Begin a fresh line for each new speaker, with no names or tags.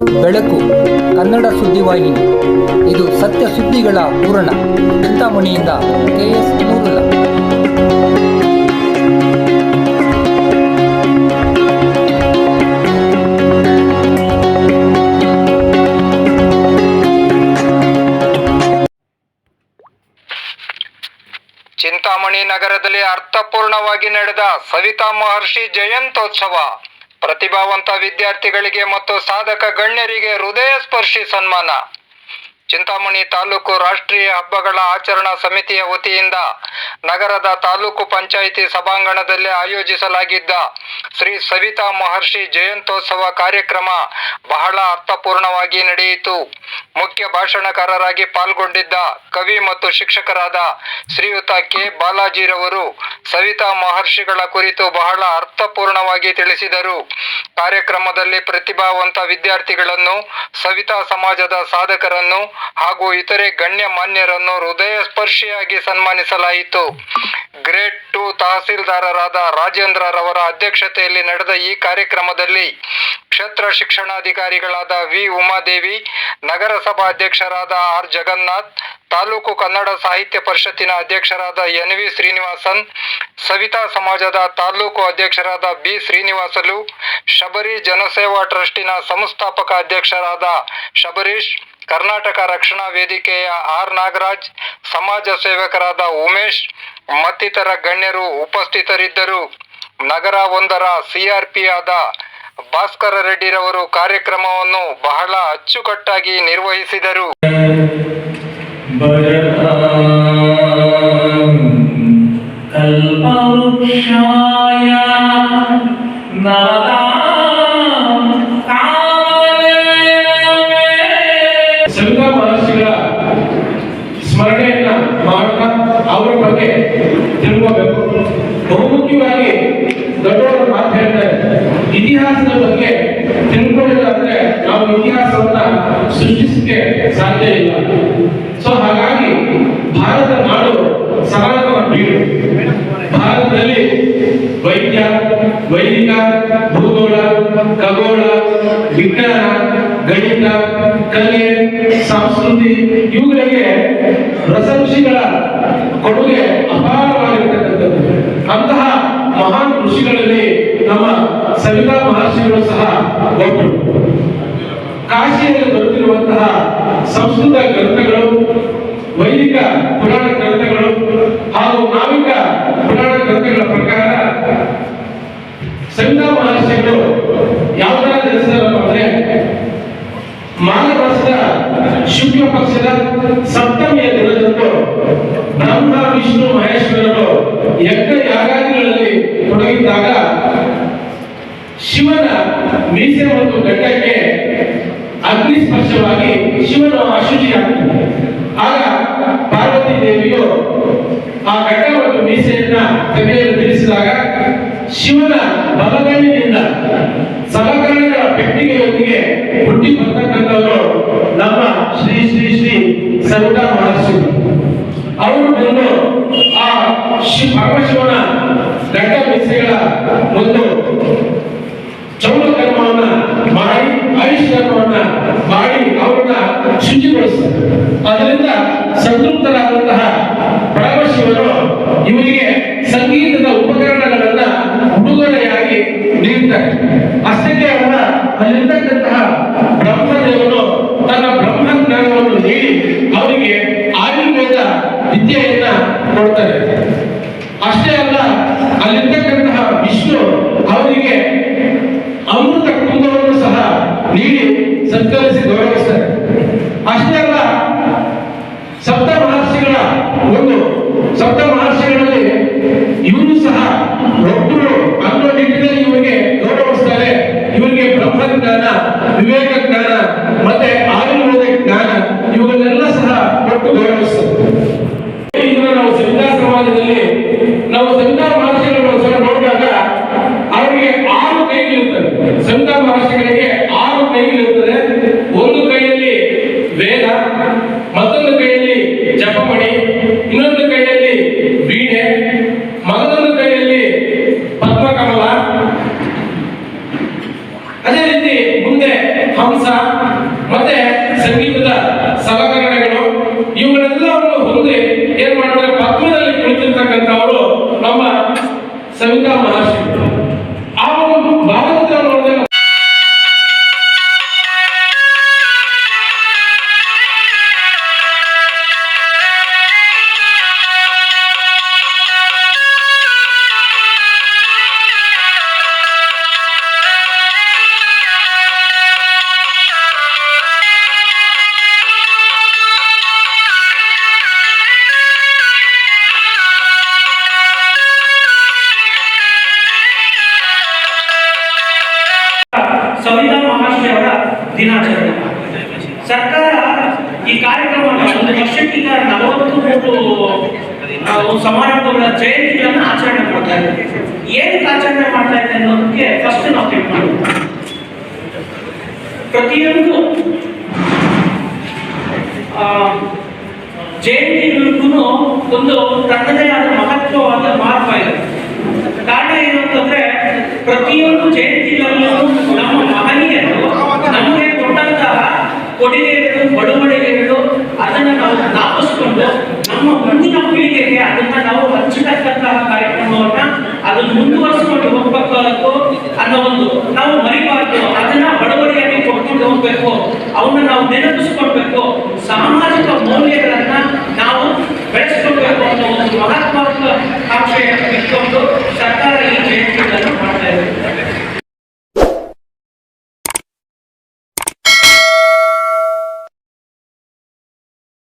ಬೆಳಕು ಕನ್ನಡ ಸುದ್ದಿವಾಹಿನಿ. ಇದು ಸತ್ಯ ಸುದ್ದಿಗಳ ಪೂರಣ ಚಿಂತಾಮಣಿಯಿಂದ ಕೆಎಸ್ ನೂರುಲ್ಲ
ಚಿಂತಾಮಣಿ ನಗರದಲ್ಲಿ ಅರ್ಥಪೂರ್ಣವಾಗಿ ನಡೆದ ಸವಿತಾ ಮಹರ್ಷಿ ಜಯಂತ್ಯೋತ್ಸವ. ಪ್ರತಿಭಾವಂತ ವಿದ್ಯಾರ್ಥಿಗಳಿಗೆ ಮತ್ತು ಸಾಧಕ ಗಣ್ಯರಿಗೆ ಹೃದಯ ಸ್ಪರ್ಶಿ ಸನ್ಮಾನ. ಚಿಂತಾಮಣಿ ತಾಲೂಕು ರಾಷ್ಟ್ರೀಯ ಹಬ್ಬಗಳ ಆಚರಣಾ ಸಮಿತಿಯ ವತಿಯಿಂದ ನಗರದ ತಾಲೂಕು ಪಂಚಾಯಿತಿ ಸಭಾಂಗಣದಲ್ಲಿ ಆಯೋಜಿಸಲಾಗಿದ್ದ ಶ್ರೀ ಸವಿತಾ ಮಹರ್ಷಿ ಜಯಂತೋತ್ಸವ ಕಾರ್ಯಕ್ರಮ ಬಹಳ ಅರ್ಥಪೂರ್ಣವಾಗಿ ನಡೆಯಿತು. ಮುಖ್ಯ ಭಾಷಣಕಾರರಾಗಿ ಪಾಲ್ಗೊಂಡಿದ್ದ ಕವಿ ಮತ್ತು ಶಿಕ್ಷಕರಾದ ಶ್ರೀಯುತ ಕೆ. ಬಾಲಾಜಿರವರು ಸವಿತಾ ಮಹರ್ಷಿಗಳ ಕುರಿತು ಬಹಳ ಅರ್ಥಪೂರ್ಣವಾಗಿ ತಿಳಿಸಿದರು. ಕಾರ್ಯಕ್ರಮದಲ್ಲಿ ಪ್ರತಿಭಾವಂತ ವಿದ್ಯಾರ್ಥಿಗಳನ್ನು, ಸವಿತಾ ಸಮಾಜದ ಸಾಧಕರನ್ನು ಹಾಗೂ ಇತರೆ ಗಣ್ಯ ಮಾನ್ಯರನ್ನು ಹೃದಯ ಸ್ಪರ್ಶಿಯಾಗಿ ಸನ್ಮಾನಿಸಲಾಯಿತು. ಗ್ರೇಟ್ ಟು ತಹಸೀಲ್ದಾರರಾದ ರಾಜೇಂದ್ರ ರವರ ಅಧ್ಯಕ್ಷತೆಯಲ್ಲಿ ನಡೆದ ಈ ಕಾರ್ಯಕ್ರಮದಲ್ಲಿ ಕ್ಷೇತ್ರ ಶಿಕ್ಷಣಾಧಿಕಾರಿಗಳಾದ ವಿ. ಉಮಾದೇವಿ ನಗರಸಭಾ ಅಧ್ಯಕ್ಷರಾದ ಆರ್. ಜಗನ್ನಾಥ್, ತಾಲೂಕು ಕನ್ನಡ ಸಾಹಿತ್ಯ ಪರಿಷತ್ತಿನ ಅಧ್ಯಕ್ಷರಾದ ಎನ್. ವಿ. ಶ್ರೀನಿವಾಸನ್, ಸವಿತಾ ಸಮಾಜದ ತಾಲೂಕು ಅಧ್ಯಕ್ಷರಾದ ಬಿ. ಶ್ರೀನಿವಾಸಲು, ಶಬರಿ ಜನಸೇವಾ ಟ್ರಸ್ಟಿನ ಸಂಸ್ಥಾಪಕ ಅಧ್ಯಕ್ಷರಾದ ಶಬರೀಶ್ ಕರ್ನಾಟಕ ರಕ್ಷಣಾ ವೇದಿಕೆಯ ಆರ್ ನಾಗರಾಜ್, ಸಮಾಜ ಸೇವಕರಾದ ಉಮೇಶ್, ಮತ್ತಿತರ ಗಣ್ಯರು ಉಪಸ್ಥಿತರಿದ್ದರು. ನಗರ ಒಂದರ ಸಿಆರ್ಪಿಯಾದ ಭಾಸ್ಕರ ರೆಡ್ಡಿರವರು ಕಾರ್ಯಕ್ರಮವನ್ನು ಬಹಳ ಅಚ್ಚುಕಟ್ಟಾಗಿ ನಿರ್ವಹಿಸಿದರು.
ಕಲ್ಪವೃಕ್ಷಾಯ ಇತಿಹಾಸದ ಬಗ್ಗೆ ತಿಳ್ಕೊಳ್ಳಿಲ್ಲ ನಾವು ಇತಿಹಾಸವನ್ನ ಸೃಷ್ಟಿಸಕ್ಕೆ ಸಾಧ್ಯ ಇಲ್ಲ. ಸೊ ಹಾಗಾಗಿ ಭಾರತ ನಾಡು ಸನಾತನ ಬೀಡು ಭಾರತದಲ್ಲಿ ವೈದ್ಯ, ವೈದಿಕ, ಭೂಗೋಳ, ಖಗೋಳ, ವಿಜ್ಞಾನ, ಗಣಿತ, ಕಲೆ, ಸಂಸ್ಕೃತಿ ಇವುಗಳಿಗೆ ರಸಋಷಿಗಳ ಕೊಡುಗೆ ಅಪಾರವಾಗಿರ್ತಕ್ಕಂಥದ್ದು. ಅಂತಹ ಮಹಾನ್ ಋಷಿಗಳಲ್ಲಿ ನಮ್ಮ ಸವಿತಾ ಮಹರ್ಷಿಗಳು ಸಹ ಒಬ್ಬರು ಕಾಶಿಯಲ್ಲಿ ದೊರೆತಿರುವಂತಹ ಸಂಸ್ಕೃತ ಗ್ರಂಥಗಳು, ವೈದಿಕ ಪುರಾಣ ಗ್ರಂಥಗಳು ಹಾಗೂ ನಾವಿಕ ಪುರಾಣ ಗ್ರಂಥಗಳ ಪ್ರಕಾರ ಸಂಗ ಮಹರ್ಷಿಗಳು ಯಾವ ತರ ಜನಿಸಿದಾರಪ್ಪ ಅಂದ್ರೆ ಮಾನವಸದ ಶುಕ್ಲ ಪಕ್ಷದ ಸಪ್ತಮಿಯ ಮೀಸೆ ಒಂದು ಗಡ್ಡಕ್ಕೆ ಅಗ್ನಿ ಸ್ಪರ್ಶವಾಗಿ ಶಿವನು ಅಶುಚಿಯಾಗ್ತಾನೆ ಆಗ ಪಾರ್ವತಿ ದೇವಿಯು ಆ ಗಡ್ಡ ಒಂದು ಮೀಸೆಯನ್ನ ತೆಗೆಯಲು ತಿಳಿಸಿದಾಗ ಶಿವನ ಬಲಗಣ್ಣಿನಿಂದ ಸಲಕರಣೆಗಳ ಪೆಟ್ಟಿಗೆಯೊಂದಿಗೆ ಹುಟ್ಟಿ ಬರ್ತಕ್ಕಂಥವರು ನಮ್ಮ ಶ್ರೀ ಶ್ರೀ ಶ್ರೀ ಸವಿತಾ ಮಹರ್ಷಿ. ಅವರು ಬಂದು ಆ ಶಿವ ಪರಮಶಿವನ ಗಡ್ಡ ಮೀಸೆಗಳ ಒಂದು ಶುಚಿಗೊಳಿಸ್ತಾರೆ ಅದರಿಂದ ಸಂತೃಪ್ತರಾದಂತಹ ಪರಮಶಿವರು ಇವರಿಗೆ ಸಂಗೀತದ ಉಪಕರಣಗಳನ್ನ ಉಡುಗೊರೆಯಾಗಿ ನೀಡ್ತಾರೆ. ಅಷ್ಟಕ್ಕೆ ಅಲ್ಲ, ಅಲ್ಲಿರ್ತಕ್ಕಂತಹ ಬ್ರಹ್ಮದೇವರು ತನ್ನ ಬ್ರಹ್ಮ ಜ್ಞಾನವನ್ನು ನೀಡಿ ಅವರಿಗೆ ಆಯುರ್ವೇದ ವಿದ್ಯೆಯನ್ನ ಕೊಡ್ತಾರೆ. ಅಷ್ಟೇ ಅಲ್ಲ, ಅಲ್ಲಿರ್ತಕ್ಕಂತಹ ವಿಷ್ಣು ಅವರಿಗೆ ಅಮೃತ ಕುಂಭವನ್ನು ಸಹ ನೀಡಿ ಸತ್ಕರಿಸಿ ಗೌರವಿಸ್ತಾರೆ ಅಷ್ಟೇ ಅಲ್ಲ ಸಪ್ತ ಮಹರ್ಷಿಗಳ ಒಂದು ಸಪ್ತ ಮಹರ್ಷಿಗಳಲ್ಲಿ ಇವರು ಸಹ ಒಬ್ಬರು ಅನ್ನೋ ನಿಟ್ಟಿನಲ್ಲಿ ಇವರಿಗೆ ಗೌರವಿಸ್ತಾರೆ ಇವರಿಗೆ
ದಿನಾಚರಣೆ ಸರ್ಕಾರ ಈ ಕಾರ್ಯಕ್ರಮವನ್ನು ಒಂದು ವರ್ಷಕ್ಕಿಂತ ನಲವತ್ತು ಮೂರು ಸಮಾರಂಭಗಳ ಜಯಂತಿಗಳನ್ನು ಆಚರಣೆ ಮಾಡ್ತಾ ಇದೆ ಏನಕ್ಕೆ ಆಚರಣೆ ಮಾಡ್ತಾ ಇದೆ ಅನ್ನೋದಕ್ಕೆ ಫಸ್ಟ್ ನಾವು ತಿಳ್ಕೊಂಡು ಪ್ರತಿಯೊಂದು ಆ, ಜಯಂತಿಗಳಿಗೂ ಒಂದು ತನ್ನದೇ ಆದ મહાત્મા આપણે એક શબ્દ